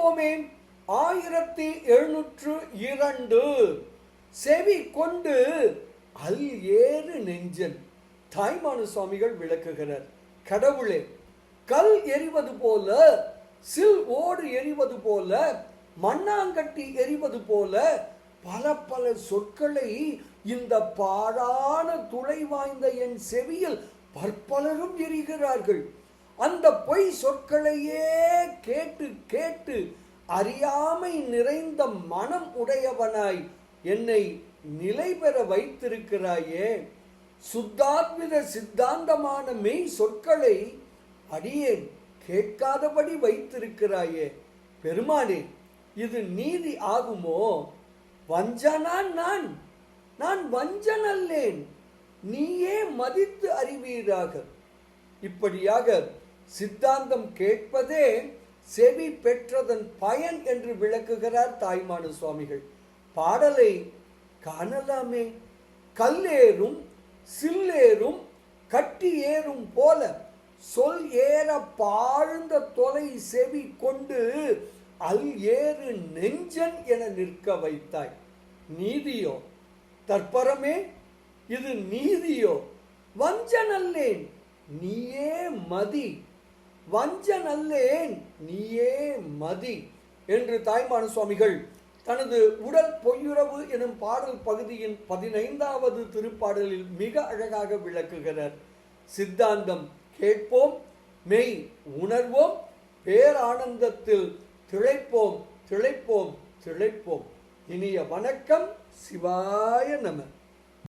கேட்போமே. ஆயிரத்தி எழுநூற்று இரண்டு. செவி கொண்டு அல் ஏறு நெஞ்சன். தாய்மானு சுவாமிகள் விளக்குகிறார். கடவுளே கல் எரிவது போல சில் ஓடு எரிவது போல மண்ணாங்கட்டி எரிவது போல பல பல சொற்களை இந்த பாழான துளை வாய்ந்த என் செவியில் பற்பலரும் எரிகிறார்கள். அந்த பொய் சொற்களையே கேட்டு கேட்டு அறியாமை நிறைந்த மனம் உடையவனாய் என்னை நிலை பெற வைத்திருக்கிறாயே. சுத்தாத்மித சித்தாந்தமான மெய் சொற்களை அடியேன் கேட்காதபடி வைத்திருக்கிறாயே. பெருமானே இது நீதி ஆகுமோ? வஞ்சனான் நான் நான் வஞ்சன் அல்லேன் நீயே மதித்து அறிவீராக. இப்படியாக சித்தாந்தம் கேட்பதே செவி பெற்றதன் பயன் என்று விளக்குகிறார் தாய்மானு சுவாமிகள். பாடலை காணலாமே. கல்லேறும் சில்லேறும் கட்டி ஏறும் போல சொல் ஏற பாழ்ந்த தொலை செவி கொண்டு அல் ஏறு நெஞ்சன் என நிற்க வைத்தாய். நீதியோ? தற்பரமே. இது நீதியோ? வஞ்சனல்லேன். நீயே மதி. வஞ்சனல்லேன் நீயே மதி என்று தாய்மான சுவாமிகள் தனது உடல் பொய்யுறவு எனும் பாடல் பகுதியின் பதினைந்தாவது திருப்பாடலில் மிக அழகாக விளக்குகிறார். சித்தாந்தம் கேட்போம் மெய் உணர்வோம் பேரானந்தத்தில் திளைப்போம் திளைப்போம் திளைப்போம். இனிய வணக்கம் சிவாய நம.